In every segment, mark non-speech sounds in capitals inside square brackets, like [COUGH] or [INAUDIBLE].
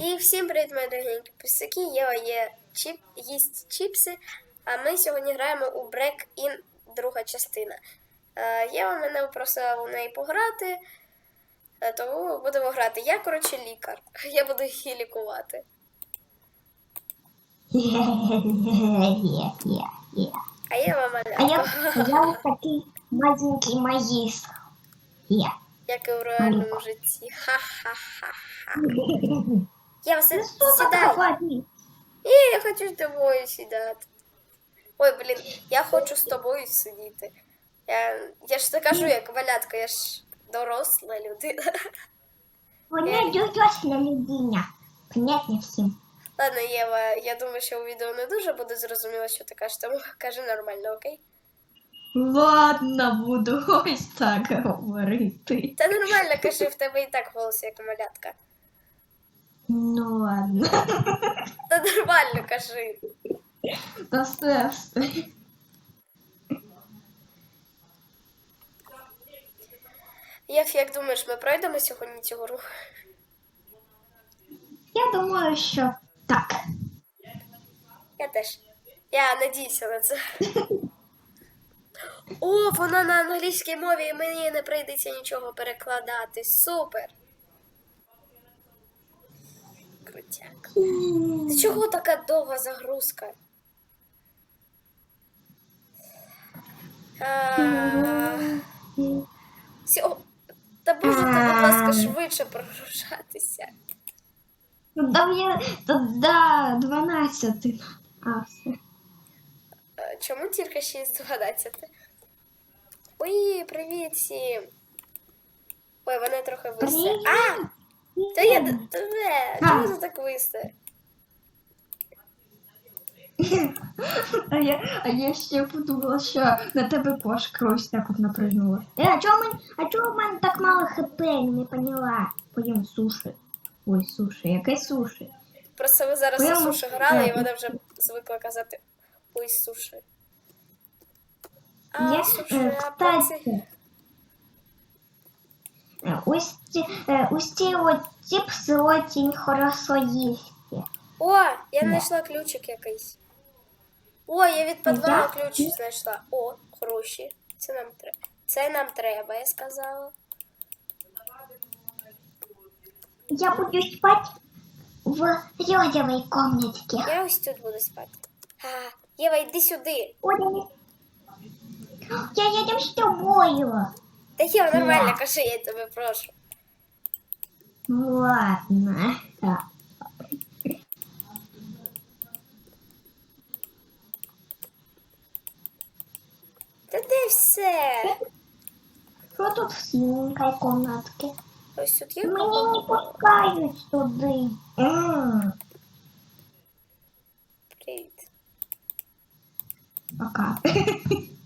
І всім привіт, мої дорогенькі писаки. Єва є чіп, їсть чіпси, а ми сьогодні граємо у Break In друга частина. Єва мене попросила у неї пограти, тому будемо грати. Я, коротше, лікар. [LAUGHS] Я буду її лікувати. А Єва я, малятка, а я такий маленький магістр. Як і в реальному житті. Ха-ха-ха. Єва, си- Ну ви І я хочу з тобою сідати. Ой, блін, я хочу з тобою сидіти. Я, я ж не кажу, як валятка, я ж доросла людина. Вона доросла людина. Понятно всім. Ладно, Єва, я думаю, що у відео не дуже буде зрозуміло, що ти кажеш, тому кажи нормально, окей? Ладно, буду ось так говорити. Та нормально кажи, в тебе і так голос, як малятка. Ну ладно. [LAUGHS] Та нормально кажи. Та все, все. Єв, як думаєш, ми пройдемо сьогодні цю гру? Я думаю, що так. Я теж. Я надіюся на це. [LAUGHS] О, вона на англійській мові і мені не прийдеться нічого перекладати. Супер. Крутяк. Ти чого така довга загрузка? Сьо- Та боже, ти, будь ласка, швидше прогружатися. Да, я, да, да, 12. А, все. Е, Чому тільки 6.12? Ой, привіт всім. Ой, вони трохи. Привіт. А! Та я тебе! Чому ти так висе? А я, а я ще подумала, що на тебе кошка ось так от напрягнула. Е, а чого мен, а чого в мене так мало хп, не поняла. Поїм суші. Ой, суші, яке суші? Просто ви зараз на Прямо суші грали, і вона вже звикла казати ой, суші. А, Я, суші, е, а паці. кстати, е, ось ці, е, ось ці от чіпси очень хорошо їсти. О, я знайшла ключик якийсь. О, я від підвалу Я? ключик знайшла. О, гроші. Це нам треба. Це нам треба, я сказала. Я буду спать в рядовой комнатке. Я ось тут буду спати. А, Єва, йди сюди. Оля, я едем с тобою. Та Єва, нормально, Да. кажи, я тебе прошу. Ну ладно. Так. Та де все? Що тут в синенькой комнатке? Ось тут є Мені не пускають туди. М, Привіт. Пока. [LAUGHS]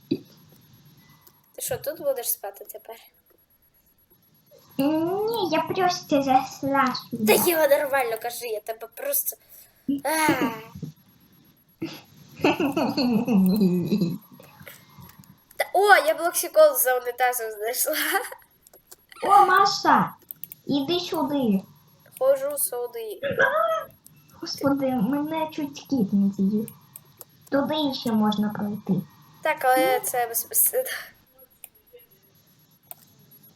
Що, тут будеш спати тепер? Ні, я просто зайшла Та. Єва, нормально, кажи, я тебе просто. Та, о, я блоксикол за унітазом знайшла. О, Маша, іди сюди. Хожу сюди. Господи, мене чуть кіт не з'їв. Туди ще можна пройти. Так, але це безпосередньо.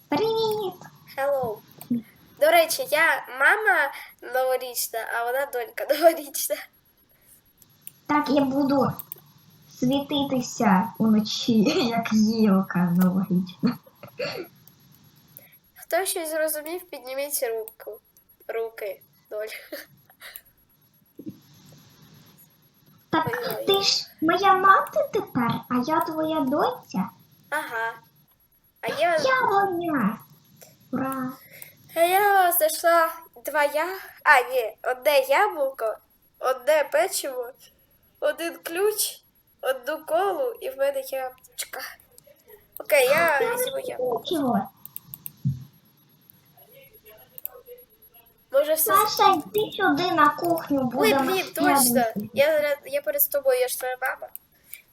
Привіт! Hello. До речі, я мама новорічна, а вона донька новорічна. Так я буду світитися уночі, [LAUGHS] як гілка новорічна. Хто щось зрозумів, підніміть руку. Руки. Доль. Так Ой-ой. ти ж моя мати тепер, а я твоя доця. Ага. А я, Яблоня. Ура! а я знайшла два я. А, ні, одне яблуко, одне печиво, один ключ, одну колу і в мене аптечка. Окей, я візьму яблуко. Може все. Саша, йди сюди на кухню, Ой, будемо блін, точно. Я, я перед тобою, я ж твоя мама.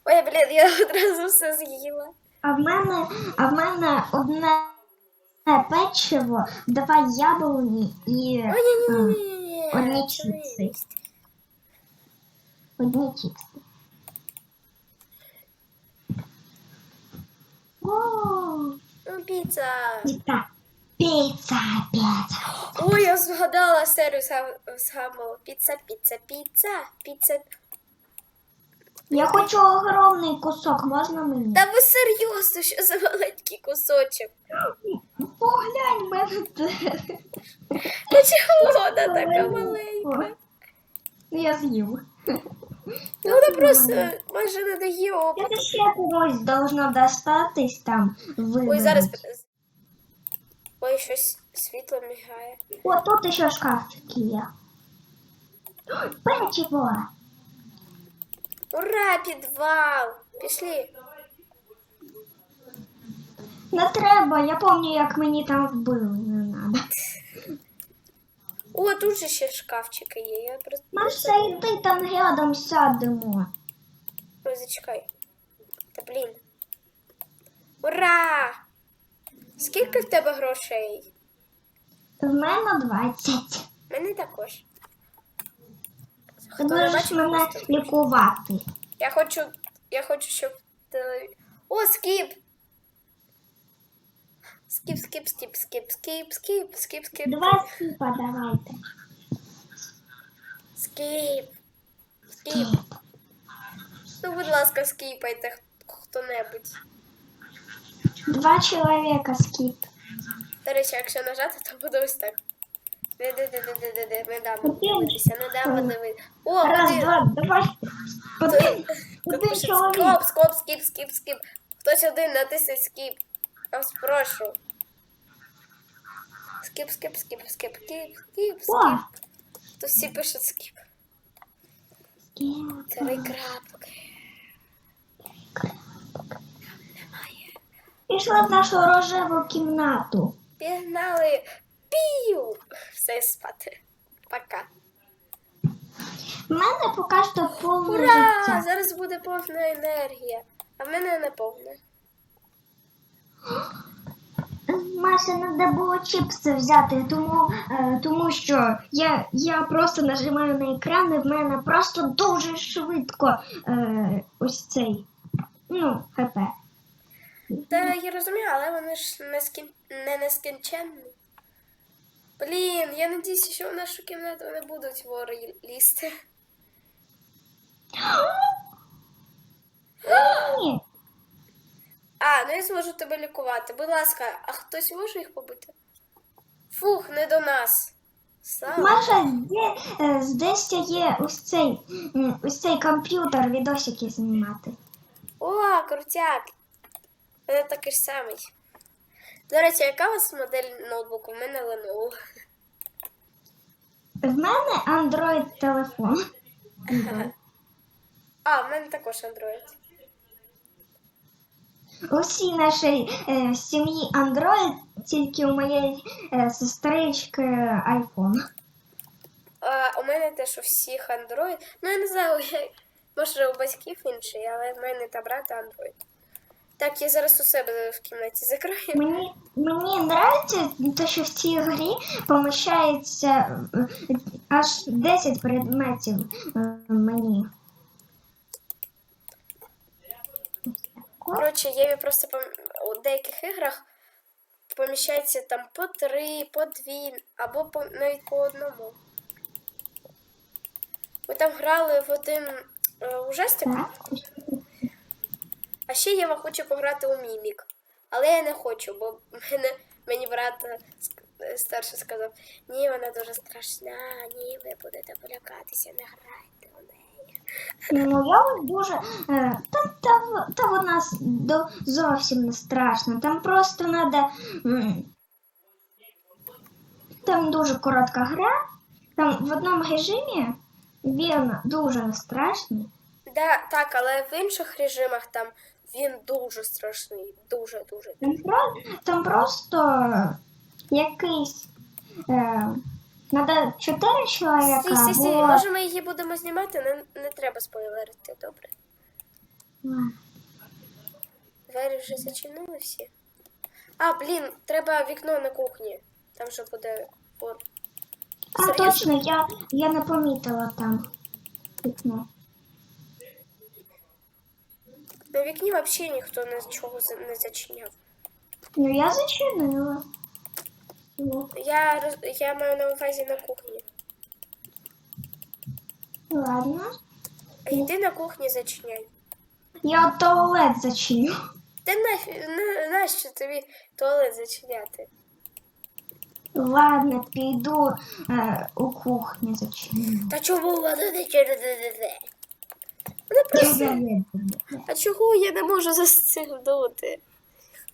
Ой, блін, я [LAUGHS] одразу все з'їла. А в мене, а в мене одне печиво, два яблуні і Одні чіпси. Одні чіпси. Піца. піца. Піца, піца. Ой, я згадала серію з Гамбола. Піца, піца, піца, піца. Я хочу огромний кусок, можна мені? Та ви серйозно, що за маленький кусочок? Поглянь, мене. Ну чого вона така маленька? Ну, Я з'їв. Ну вона просто майже не дає Я ще комусь должно достатись там. Ой, зараз. Ой, щось світло мігає. О, тут ще шкафчики є. Печиво. Ура, підвал! Пішли. Не треба, я пам'ятаю, як мені там вбили, не надо. О, тут же ще шкафчики є. Я просто. Маша, йди там рядом сядемо. Ой, зачекай. Та блін. Ура! Скільки в тебе грошей? В мене 20. Мене також. Ти Хто не бачив, мене просто- лікувати. Я хочу. Я хочу, щоб теле... О, скіп! Скіп, скіп, скіп, скіп, скіп, скіп, скіп, скіп. Два скіпа давайте. Скіп. Скіп. Ну, будь ласка, скіпайте х- хто-небудь. Два чоловіка скіп. До речі, якщо нажати, то буде ось так. Де-де-де-де-де-де, не дам Один. подивитися, не дам подивитися. О, Раз, один. два, давай. Пише чоловік. Скоп, скоп, скіп, скіп, скіп. Хтось один натисне скіп. Я вас прошу. Скіп, скіп, скіп, скіп, скіп, скіп, О. скіп. Тут всі пишуть скіп. Три крапки. Пішли в нашу рожеву кімнату. Пігнали. Пію. Все спати. Пока. В мене поки що повне Ура! життя. Зараз буде повна енергія. А в мене не повна. Маша, треба було чіпси взяти, тому, е, тому що я, я просто нажимаю на екран і в мене просто дуже швидко е, ось цей ну, ХП. Та я розумію, але вони ж не, скін... не нескінченні. Блін, я надіюся, що в нашу кімнату не будуть вори лізти. Ні, А, ну я зможу тебе лікувати. Будь ласка, а хтось може їх побити? Фух, не до нас. Слава. Маша, де, е, є ось цей, м, ось цей комп'ютер, відосики знімати. О, крутяк. У мене такий ж самий. До речі, яка у вас модель ноутбуку? У мене Lenovo. В мене Android телефон. [LAUGHS] А, в мене також Android. У всій нашій е, сім'ї Android, тільки у моєї е, сестрички iPhone. А, у мене теж у всіх Android. Ну, я не знаю, я... [LAUGHS] може у батьків інший, але в мене та брата Android. Так, я зараз у себе в кімнаті закрою. Мені, мені подобається те, що в цій грі поміщається е, аж 10 предметів е, мені. Коротше, Єві просто пом... у деяких іграх поміщається там по три, по дві, або по... навіть по одному. Ми там грали в один е, ужастик, Так. Ще Єва хоче пограти у Мімік. Але я не хочу, бо мене, мені брат е, е, старший сказав, ні, вона дуже страшна, ні, ви будете полякатися, не грайте у неї. Ну, я дуже. Е, та, та, та вона до, зовсім не страшна. Там просто треба. Там дуже коротка гра. Там в одному режимі він дуже страшний. Да, так, але в інших режимах там він дуже страшний, дуже дуже. Там, про, там просто якийсь. Е, Надо чотири чоловіка. Сі, сі, сі, або- може ми її будемо знімати, не, не треба спойлерити, добре. Двері вже зачинили всі. А, блін, треба вікно на кухні. Там же буде вор. А Серйозно? точно, я, я не помітила там вікно. На вікні взагалі ніхто нічого не зачиняв. Ну я зачинила. Я, роз- я маю на увазі на кухні. ладно. Йди на кухні зачиняй. Я туалет зачиню. Та нащо тобі туалет зачиняти? Ладно, піду е, у кухню зачиню. Та чому воно не через де? Мене просто. А чого я не можу застигнути?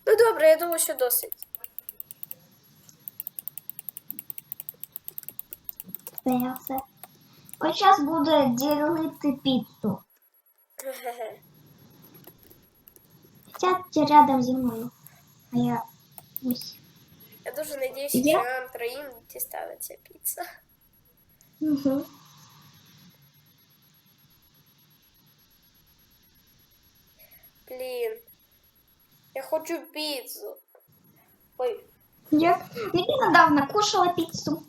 Ну добре, я думаю, що досить. Все. Ось зараз буде ділити піцу. Ге-ге. Сядьте рядом зі мною. А я ось. Я дуже надіюся, що нам троїм дістанеться піца. Угу. Блін. Я хочу піцу. Ой, Я, недавно кушала піцу.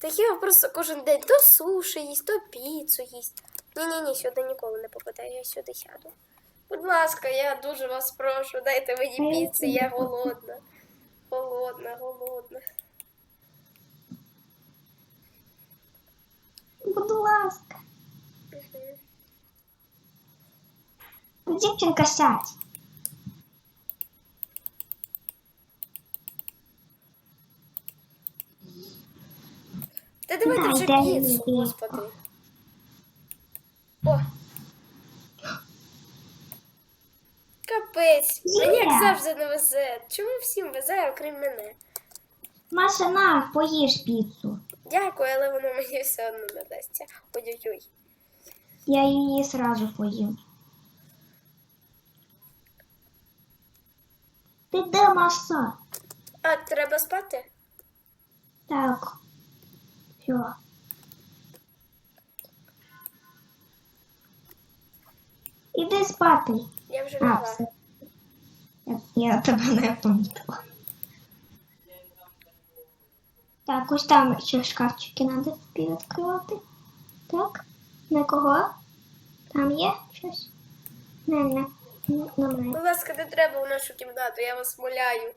та я просто кожен день то суші їсть, то піцу їсть. Ні-ні-ні, сюди ніколи не попадаю, я сюди сяду. Будь ласка, я дуже вас прошу, дайте мені піци, я голодна. Голодна, голодна. Будь ласка. Дівчинка сядь. Та давайте вже мені господи. О! Капець, мені як завжди не везе. Чому всім везе, окрім мене? Маша, на, поїж піцу. Дякую, але воно мені все одно не дасться. Ой-ой-ой. Я її сразу поїм. Ти де Маша? А, треба спати? Так. Все. Іди спати. Я вже лягла. все. Я, я тебе не помітила. Так, ось там ще шкафчики треба відкривати. Так, на кого? Там є щось? Не, не, немає. Будь ласка, не треба в нашу кімнату, я вас моляю.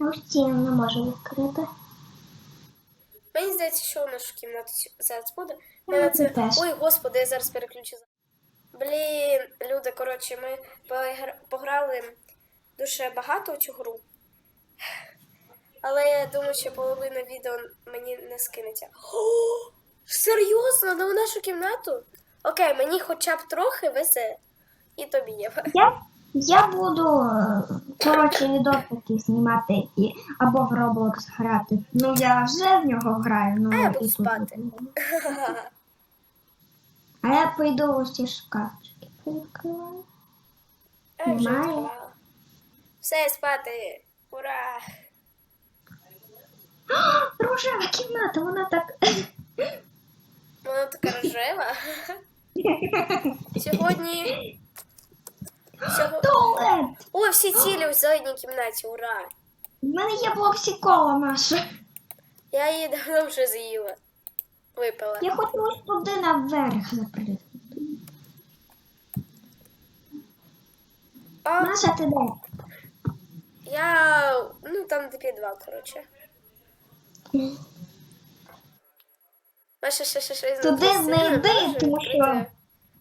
Ось я не можу відкрити. Мені здається, що в нашу кімнату зараз буде. Ну, це це... теж. Ой, господи, я зараз переключу. Блін, люди, коротше, ми пограли дуже багато у цю гру. Але я думаю, що половина відео мені не скинеться. [GASPS] О, серйозно, на нашу кімнату? Окей, мені хоча б трохи везе. І тобі Єва. Я, я буду е, коротше відосики знімати і або в Roblox грати. Ну я вже в нього граю, ну А я буду спати. [LAUGHS] А я пойду ось ці шкафчики Немає. Все, спати. Ура! [GASPS] Рожева кімната, вона так. Вона така рожева. [LAUGHS] Сьогодні. Туалет! О, всі цілі в задній кімнаті, ура! В мене є блоксікола, Маша. Я її давно вже з'їла. Випила. Я хочу ось туди наверх запрыгнути. А Маша, ти де? я. Ну там де підвал, коротше. Маша ще ще ще Туди не йди, тому що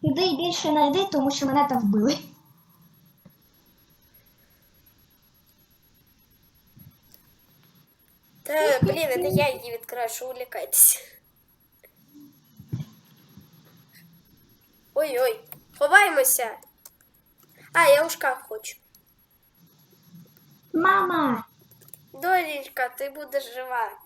туди більше не йди, тому що мене там вбили. Та блін, це я її відкриваю, що улікайтеся. Ой-ой, ховаємося. А, я у шкаф хочу. Мама! Долічка, ти будеш жива.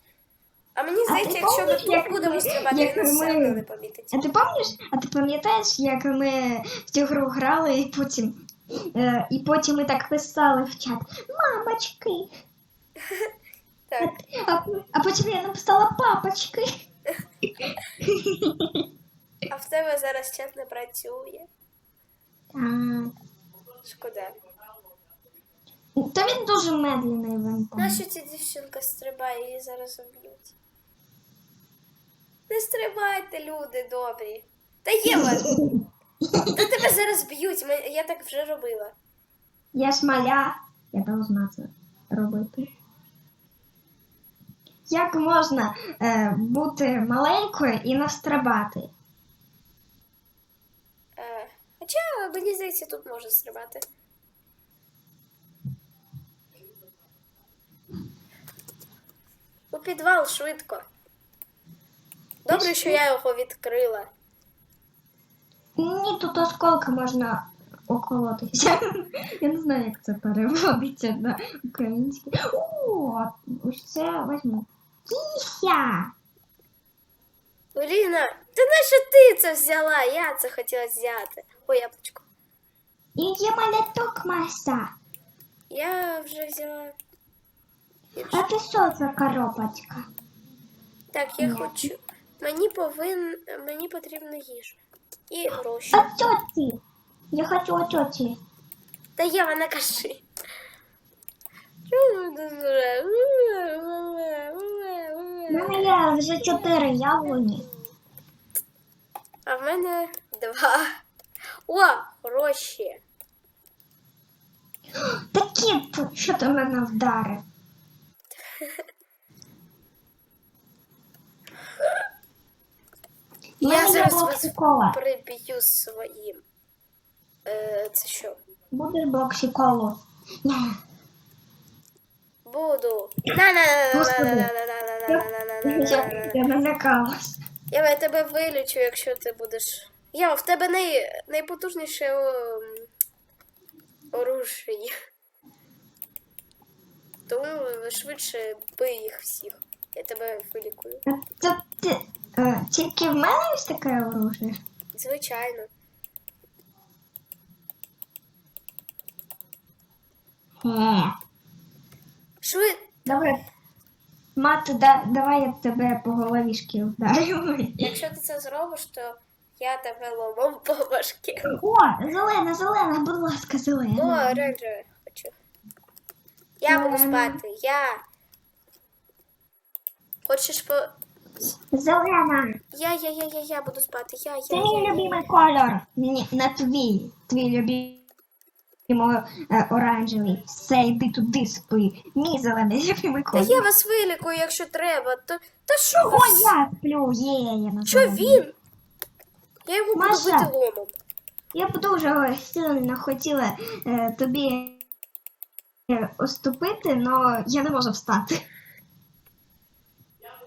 А мені здається, якщо ми тут будемо стрибати, він нас ми- все одно не помітить. А ти пам'ятаєш, а ти пам'ятаєш, як ми в цю гру грали і потім, е, і потім ми так писали в чат Мамочки! [LAUGHS] Так. А, а потім я написала папочки. А в тебе зараз чат не працює. Так. Шкода. Та він дуже медленний винтом. Нащо ця дівчинка стрибає, її зараз вб'ють? Не стрибайте, люди добрі. Та Єва, та тебе зараз б'ють, ми- я так вже робила. Я ж маля, я должна це робити. Як можна е, бути маленькою і настрибати? Е, Хоча, мені здається, тут можна стрибати. У підвал швидко. Добре, що я його відкрила. Ні, тут осколки можна околотися. [LAUGHS] Я не знаю, як це переводиться на українське. О, ось це возьму. Кіся! Поліна, ти нащо ти це взяла? Я це хотіла взяти. Ой, яблучко. І є маляток маса. Я вже взяла. А ти що за коробочка? Так, я Ні. хочу. Мені повин... мені потрібна їжа. І гроші. А тьоті? Я хочу о тьоті. Та Єва, не кажи. У мене є вже чотири яблуні. А в мене два. О, гроші. Такі, що ти мене вдарив? [LAUGHS] У Я зараз вас шокола. приб'ю своїм. Е, це що? Будеш блок шоколу? Ні. Буду. Господи. Я, я тебе вилічу, якщо ти будеш. Я в тебе най... найпотужніше ем, оружие. Тому швидше бий їх всіх. Я тебе вилікую. Це ти, е, тільки в мене ось таке оружие? Звичайно. Е. Швид... Добре. Мати, да, давай я тебе по головішки вдарю. Якщо ти це зробиш, то я тебе ломом по башки. О, зелена, зелена, будь ласка, зелена. О, оранжеве хочу. Я буду спати. Я. Хочеш по. Зелена. Я, я, я, я, я буду спати. Я, я, Це я, я, любимий колір. Ні, не твій. Твій любимий е, оранжевий. Все, йди туди спи. Мій зелений [LAUGHS] любимий Та колір. я вас вилікую, якщо треба. То... Та що ви? О, вс- я сплю, є, я на Що він? Я його буду Маша. бити ломом. Я б дуже сильно хотіла е, тобі е, уступити, але я не можу встати.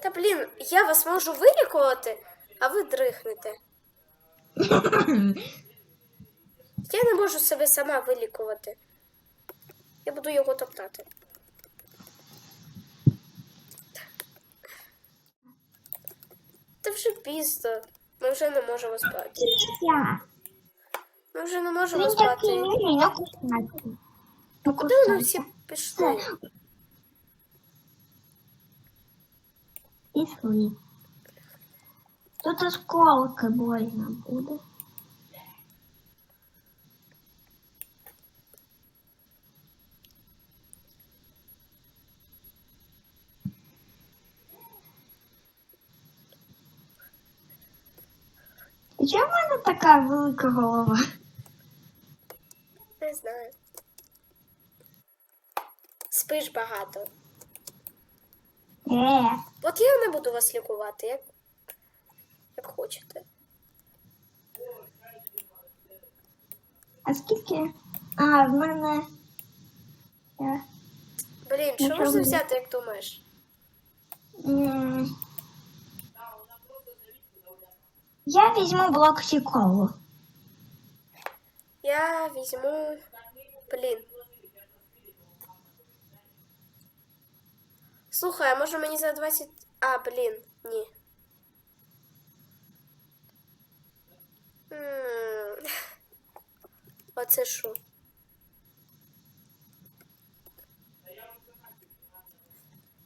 Та блін, я вас можу вилікувати, а ви дрихнете. [COUGHS] Я не можу себе сама вилікувати. Я буду його топтати. Та вже пізно. Ми вже не можемо спати. Ми вже не можемо спати. ну. Куди вони всі кусайте. Пішли? Пішли. Тут осколки больно буде. І Чому в мене така велика голова? Не знаю. Спиш багато. Е, От я не буду вас лікувати, як, як хочете. а скільки? А, в мене. Е, Блін, що Нічого можна взяти, як думаєш? м, Я візьму блок шоколу. Я візьму. Блін. Слухай, а може мені за 20. А, блін, ні. М, Оце що?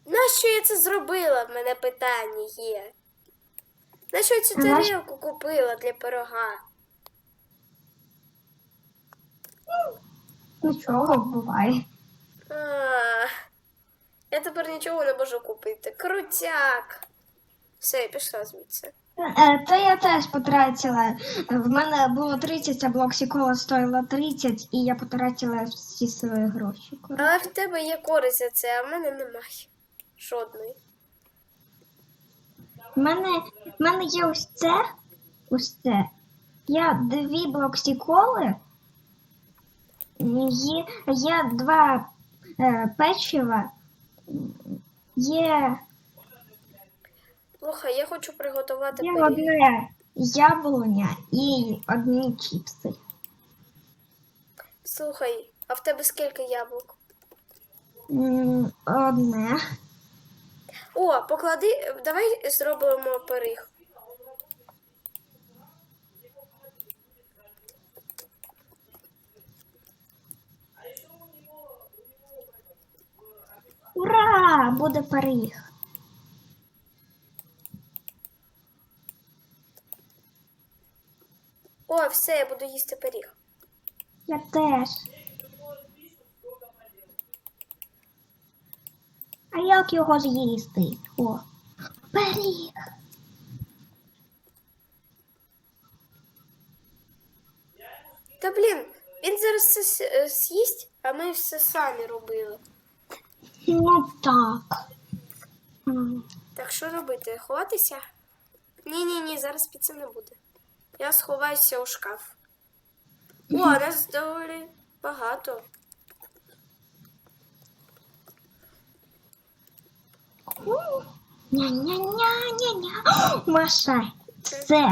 Нащо я це зробила? В мене питання є. Нащо я цю тарілку купила для пирога? Нічого буває. А, я тепер нічого не можу купити. Крутяк. Все, я пішла звідси. Е, Та я теж потратила. В мене було 30, а блоксікола стоїла 30, і я потратила всі свої гроші. Але в тебе є користь за це, а в мене немає. Жодної. В мене, в мене є ось це. Ось це. Я дві блоксіколи. Є, є два е, печива. Є, Слухай, я хочу приготувати є пиріг. одне яблуня і одні чіпси. Слухай, а в тебе скільки яблук? М, Одне. О, поклади, давай зробимо пиріг. Ура! Буде пиріг. О, все, я буду їсти пиріг. Я теж. А як його з'їсти? О, пиріг. Та блін, він зараз все с- е, з'їсть, а ми все самі робили. Ну так. Так що робити? Ховатися? Ні, ні, зараз піци не буде. Я сховаюся у шкаф. О, нас доволі багато. Ня-ня-ня-ня-ня. Маша, це.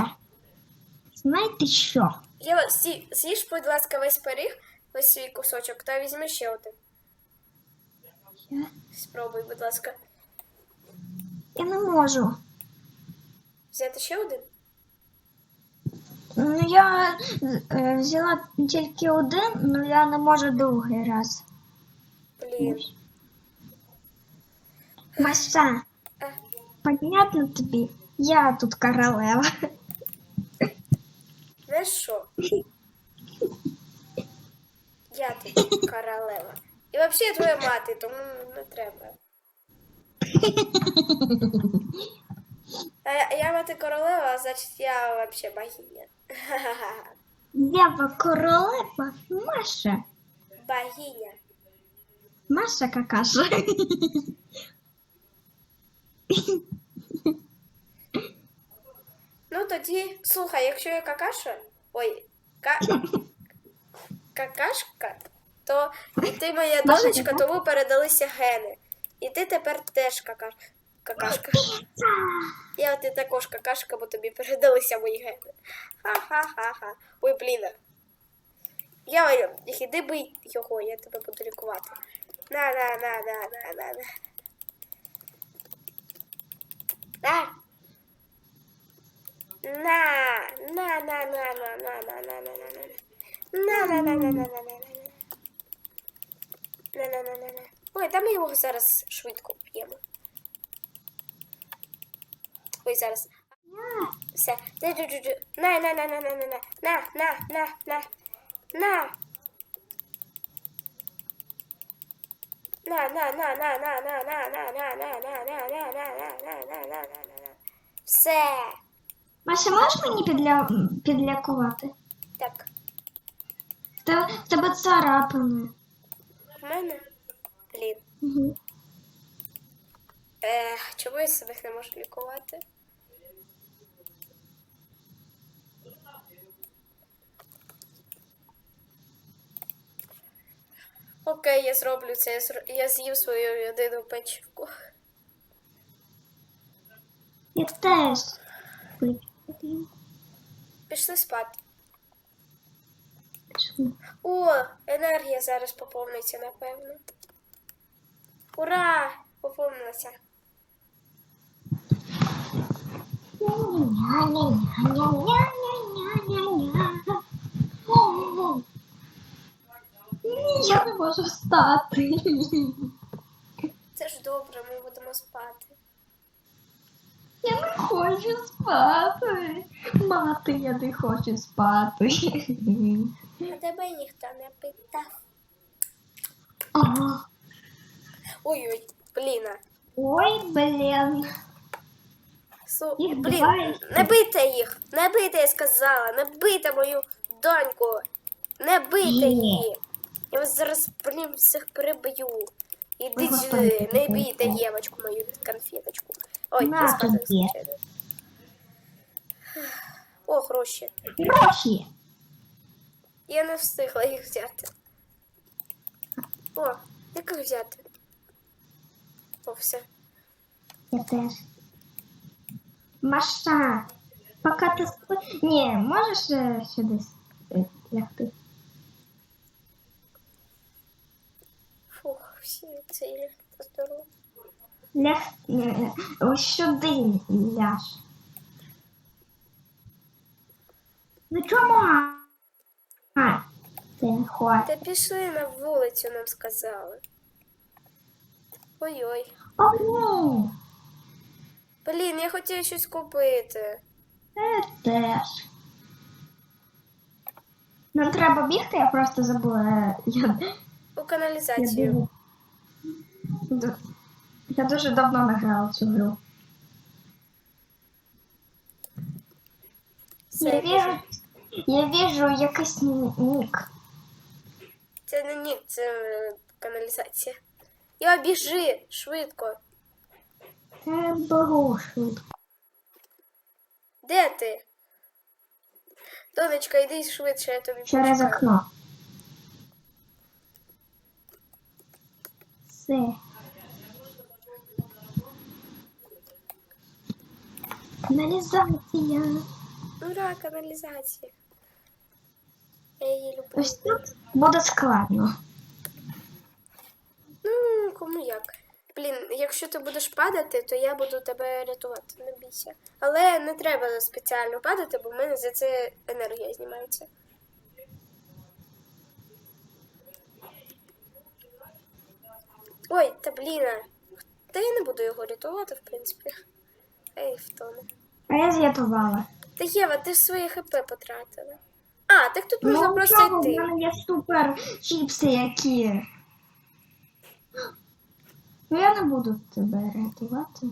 Знаєте що? Я з'ї- з'їж, будь ласка, весь пиріг, весь свій кусочок, та візьми ще один. Спробуй, будь ласка. я не можу. Взяти ще один? Ну, я е, взяла тільки один, але я не можу другий раз. Блін. Маша, Е, понятно тобі? Я тут королева. Знаєш що? Я тут королева. І взагалі я твоя мати, тому не треба. А я, я мати королева, а значить я взагалі богиня. Ха-ха-ха. Я королева Маша. Богиня. Маша какаша. Ну тоді, слухай, якщо я какаша, ой, ка... [LAUGHS] какашка, то і ти моя донечка, тому передалися гени. І ти тепер теж какаш... какашка. Я ти також какашка, бо тобі передалися мої гени. Ха-ха-ха-ха. Ой, блін. Я іди бий його, я тебе буду лікувати. На, на, на, на, на, на, на. На. На, на, на, на, на, на, на, на, на, на, на. На, на, на, на, на, на, на, на, на. На, на, на, на, на. Ой, та ми його зараз швидко п'ємо. Ой, зараз. Все. На, на, на, на, на, на, на. На, на, на, на. На. На, на, на, на, на, на, на, на, на, на, на, на, на, на, на, на, на, на, на, на. Все. Маша, можеш мені підля... підлякувати? Так, в тебе царапини. в мене. Угу. Е, чому я себе не можу лікувати? Окей, я зроблю це. Я, з'їв свою єдину печівку. Я теж. Пішли спати. О, енергія зараз поповниться, напевно. Ура! Поповнилася. Я не можу встати. Це ж добре, ми будемо спати. Я не хочу спати. Мати, я не хочу спати. А тебе ніхто не питав. Ага. Ой-ой, блін. Ой, блін. Су... Їх Блін, два. не бийте їх! Не бийте, я сказала! Не бийте мою доньку! Не бийте Ні. її! Я вас зараз, блін, всіх переб'ю. Ой, Ідіть сюди, не таке. Євочку мою конфеточку. Ой, На не спати тобі. звичайно. О, гроші. Гроші. Я не встигла їх взяти. О, як їх взяти? О, все. Я теж. Маша, поки ти спи... Ні, можеш е, сюди с- е, лягти? Фух, всі цілі. Здорово. Ляг... е, Ось сюди ляж. Ну чому? А, тихо. Та пішли на вулицю, нам сказали. Ой-ой. Блін, я хотіла щось купити. Е, теж. Нам треба бігти, я просто забула. е, Я, У каналізацію. д- я дуже давно не грала цю гру. Я я вижу, я вижу якийсь нік. Це не нік, це е, каналізація. Я біжи швидко. Це беру швидко. Де ти? Донечка, йди швидше, я тобі Через почекаю. окно. Все. Каналізація. Ура, каналізація. Я її люблю. Ось тут буде складно. Ну, кому як. Блін, якщо ти будеш падати, то я буду тебе рятувати, не бійся. Але не треба спеціально падати, бо в мене за це енергія знімається. Ой, та бліна. Та я не буду його рятувати, в принципі. Ей, втоне. А я зрятувала. Та Єва, ти ж своє ХП потратила. А, так тут можна ну, просто йти. мене є супер чіпси, які. Ну я не буду тебе рятувати.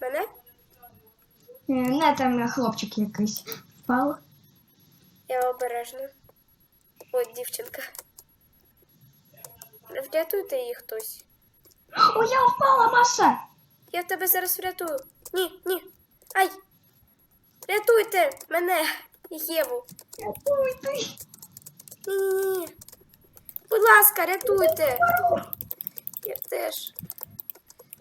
Мене? Е, Не там хлопчик якийсь впав. Я обережно. Ой, дівчинка. Врятуйте її хтось. О, я впала, Маша! Я тебе зараз врятую. Ні, ні. Ай! Рятуйте мене, Єву. Рятуйте! Ні, ні, ні. Будь ласка, рятуйте. Я теж.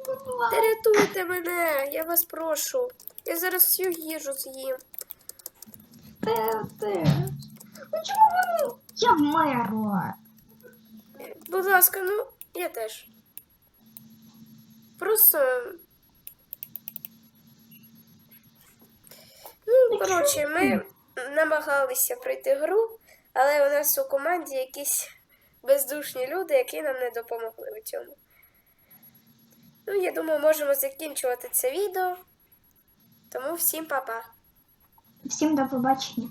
Та рятуйте мене, я вас прошу. Я зараз всю їжу з'їм. Ти, ти. Ну чому вони? Я вмерла. Будь ласка, ну, я теж. Просто. Ну, коротше, ми намагалися пройти гру, але у нас у команді якісь бездушні люди, які нам не допомогли у цьому. Ну, я думаю, можемо закінчувати це відео. Тому всім па-па. Всім до побачення.